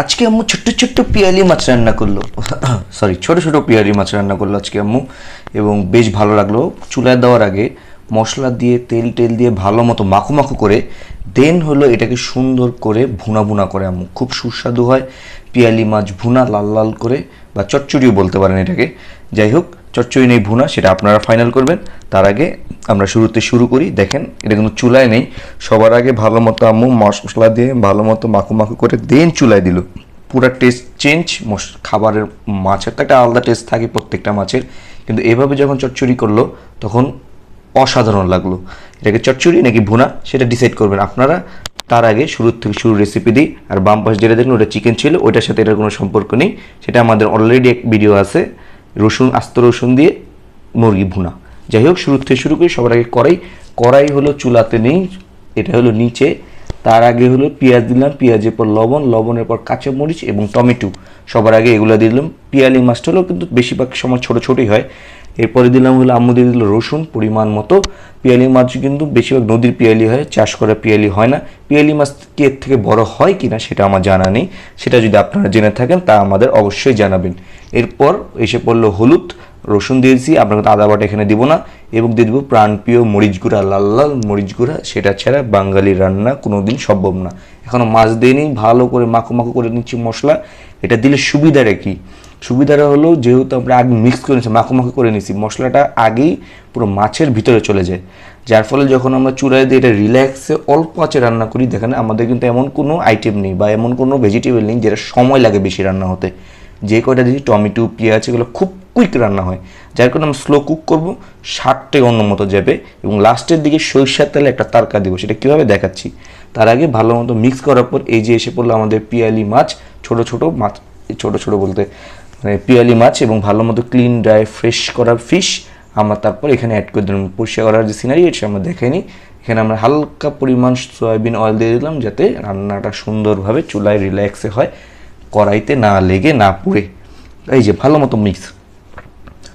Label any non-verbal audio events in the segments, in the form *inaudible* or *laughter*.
আজকে আম্মু ছোট্ট ছোট্ট পিয়ালি মাছ রান্না করল। *coughs* সরি ছোট ছোট পিয়ালি মাছ রান্না করল আজকে আম্মু। এবং বেশ ভালো লাগল। চুলায় দেওয়ার আগে মশলা দিয়ে, তেল টেল দিয়ে ভালো মতো মাখো মাখো করে দেন হলো এটাকে সুন্দর করে ভুনা ভুনা করে আম্মু। খুব সুস্বাদু হয় পিয়ালি মাছ ভুনা লাল লাল করে, বা চচ্চড়িও বলতে পারেন এটাকে। যাই হোক, চচ্চড়ি নেই ভুনা, সেটা আপনারা ফাইনাল করবেন। তার আগে আমরা শুরুতে শুরু করি। দেখেন, এটা কিন্তু চুলায় নেই। সবার আগে ভালো মতো আম্মু মশলা দিয়ে ভালো মতো মাখু মাখু করে দেন চুলায় দিল। পুরা টেস্ট চেঞ্জ খাবারের মাছের তো একটা আলাদা টেস্ট থাকে প্রত্যেকটা মাছের। কিন্তু এভাবে যখন চচ্চড়ি করল, তখন অসাধারণ লাগল। এটাকে চচ্চড়ি নাকি ভুনা, সেটা ডিসাইড করবেন আপনারা। তার আগে শুরুর থেকে শুরু রেসিপি দিই। আর বাম পাশে যেটা দেখুন ওটা চিকেন ছিল, ওইটার সাথে এটার কোনো সম্পর্ক নেই। সেটা আমাদের অলরেডি এক ভিডিও আছে। রসুন, আস্ত রসুন দিয়ে মুরগি ভুনা। যাই হোক, শুরু থেকে শুরু করি সবার আগে কড়াই। কড়াই হলো চুলাতে নেই, এটা হলো নিচে। তার আগে হলো পেঁয়াজ দিলাম, পেঁয়াজের পর লবণ, লবণের পর কাঁচামরিচ এবং টমেটো। সবার আগে এগুলো দিয়ে দিলাম। পিয়ালি মাছটা হলো কিন্তু বেশিরভাগ সময় ছোটো ছোটোই হয়। এরপরে দিলাম হলো আম্মু দিয়ে দিল রসুন, পরিমাণ মতো। পিয়ালি মাছ কিন্তু বেশিরভাগ নদীর পিয়ালি হয়, চাষ করা পিয়ালি হয় না। পিয়ালি মাছ কি এর থেকে বড় হয় কি না সেটা আমার জানা নেই। সেটা যদি আপনারা জেনে থাকেন, তা আমাদের অবশ্যই জানাবেন। এরপর এসে পড়ল হলুদ। রসুন দিয়েছি, আপনাকে তো আদা বাটা এখানে দিব না, এবং দিয়ে দেবো প্রাণপ্রিয় মরিচ গুঁড়া, লাল লাল মরিচ গুঁড়া, সেটা ছাড়া বাঙালি রান্না কোনো দিন সম্ভব না। এখনও মাছ দিইনি, ভালো করে মাখো মাখো করে নিচ্ছি মশলা। এটা দিলে সুবিধাটা কি? সুবিধাটা হলো যেহেতু আমরা আগে মিক্স করে নিচ্ছি মাখো মাখো করে নিচ্ছি মশলাটা আগেই পুরো মাছের ভিতরে চলে যায়। যার ফলে যখন আমরা চূড়ায় দিয়ে এটা রিল্যাক্সে অল্প আঁচে রান্না করি, দেখেন আমাদের কিন্তু এমন কোনো আইটেম নেই বা এমন কোনো ভেজিটেবল নেই যেটা সময় লাগে বেশি রান্না হতে। যে কয়টা যদি টমেটো, পেঁয়াজ, এগুলো খুব কুইক রান্না হয়, যার কারণে আমরা স্লো কুক করব স্বাদটাই অন্য মতো যাবে এবং লাস্টের দিকে সরিষার তেলে একটা তারকা দেবো, সেটা কীভাবে দেখাচ্ছি? তার আগে ভালো মতো মিক্স করার পর এই যে এসে পড়ল আমাদের পিয়ালি মাছ, ছোট ছোট মাছ ছোট ছোট বলতে মানে পিয়ালি মাছ এবং ভালো মতো ক্লিন ড্রাই ফ্রেশ করা ফিশ আমরা তারপর এখানে অ্যাড করে দিলাম। পরিষ্কার করার যে সিনারি এটা আমরা দেখাইনি। এখানে আমরা হালকা পরিমাণ সয়াবিন অয়েল দিয়ে দিলাম, যাতে রান্নাটা সুন্দরভাবে চুলায় রিল্যাক্সে হয়, কড়াইতে না লেগে না পুড়ে। এই যে ভালো মতো মিক্স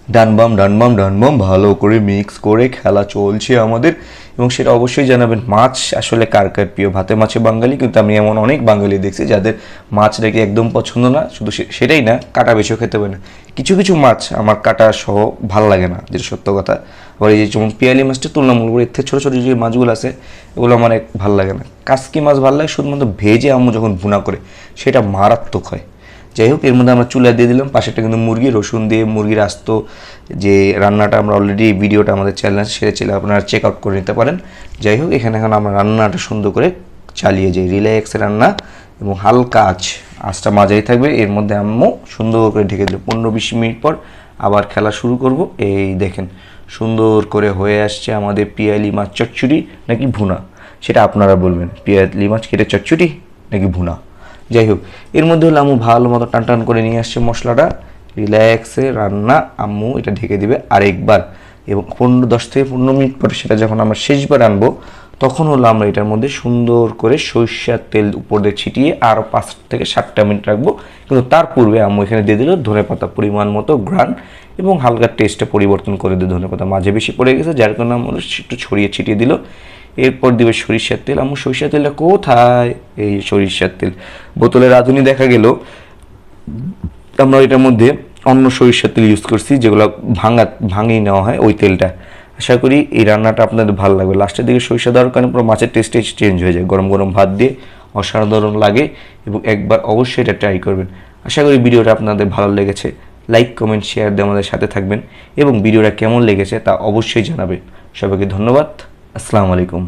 ডানবাম ডানবাম ডানবাম ভালো করে মিক্স করে খেলা চলছে আমাদের। এবং সেটা অবশ্যই জানাবেন, মাছ আসলে কার কার প্রিয়? ভাতে মাছে বাঙালি, কিন্তু আমি এমন অনেক বাঙালি দেখছি যাদের মাছ নাকি একদম পছন্দ না, শুধু সেটাই না, কাটা বেশিও খেতে পারে না। কিছু কিছু মাছ আমার কাটা সহ ভালো লাগে না, যেটা সত্য কথা। আবার এই যে যেমন পিয়ালি মাছটা তুলনামূলক এর থেকে ছোটো ছোটো যে মাছগুলো আছে, এগুলো আমার এক ভালো লাগে না। কাসকি মাছ ভালো লাগে, শুধুমাত্র ভেজে আম্মু যখন ভুনা করে, সেটা মারাত্মক হয়। যাই হোক, এর মধ্যে আমরা চুলা দিয়ে দিলাম। পাশেরটা কিন্তু মুরগি, রসুন দিয়ে মুরগির আস্ত যে রান্নাটা আমরা অলরেডি ভিডিওটা আমাদের চ্যানেল সেরে ছিল আপনারা চেক আউট করে নিতে পারেন। যাই হোক, এখানে এখন আমরা রান্নাটা সুন্দর করে চালিয়ে যাই। রিল্যাক্স রান্না এবং হালকা আঁচ, আঁচটা মাঝারি থাকবে। এর মধ্যে আম্মু সুন্দর করে ঢেকে দিল। পনেরো বিশ মিনিট পর আবার খেলা শুরু করব। এই দেখেন, সুন্দর করে হয়ে আসছে আমাদের পিয়ালি মাছ চচ্চড়ি নাকি ভুনা? সেটা আপনারা বলবেন। পিয়ালি মাছ কেটে চচ্চড়ি নাকি ভুনা? যাই হোক এর মধ্যে হলো আম্মু ভালো মতো টান টান করে নিয়ে আসছে মশলাটা। রিল্যাক্সে রান্না, আম্মু এটা ঢেকে দিবে আরেকবার। এবং পনেরো, দশ থেকে পনেরো মিনিট পরে সেটা যখন আমরা শেষবার আনব, তখন হলো আমরা এটার মধ্যে সুন্দর করে সরিষার তেল উপর দিয়ে ছিটিয়ে আরও পাঁচ থেকে সাতটা মিনিট রাখব। কিন্তু তার পূর্বে আম্মু এখানে দিয়ে দিল ধনে পাতা পরিমাণ মতো গ্রান এবং হালকা টেস্টটা পরিবর্তন করে দিয়ে ধনে পাতা মাঝে বেশি পড়ে গেছে, যার কারণে আমরা একটু ছড়িয়ে ছিটিয়ে দিল। এরপর দিবে সরিষার তেল। আমার সরিষার তেলটা কোথায়? এই সরিষার তেল। বোতলে রাঁধুনি দেখা গেল। আমরা এটার মধ্যে অন্য সরিষার তেল ইউজ করছি, যেগুলো ভাঙা ভাঙিয়ে নেওয়া হয় ওই তেলটা। আশা করি এই রান্নাটা আপনাদের ভালো লাগবে। লাস্টের দিকে সরিষা দেওয়ার কারণে পুরো মাছের টেস্টে চেঞ্জ হয়ে যায়। গরম গরম ভাত দিয়ে অসাধারণ লাগে এবং একবার অবশ্যই এটা ট্রাই করবেন। আশা করি ভিডিওটা আপনাদের ভালো লেগেছে। লাইক কমেন্ট শেয়ার দিয়ে আমাদের সাথে থাকবেন এবং ভিডিওটা কেমন লেগেছে তা অবশ্যই জানাবে সবাইকে ধন্যবাদ। আসসালামু আলাইকুম।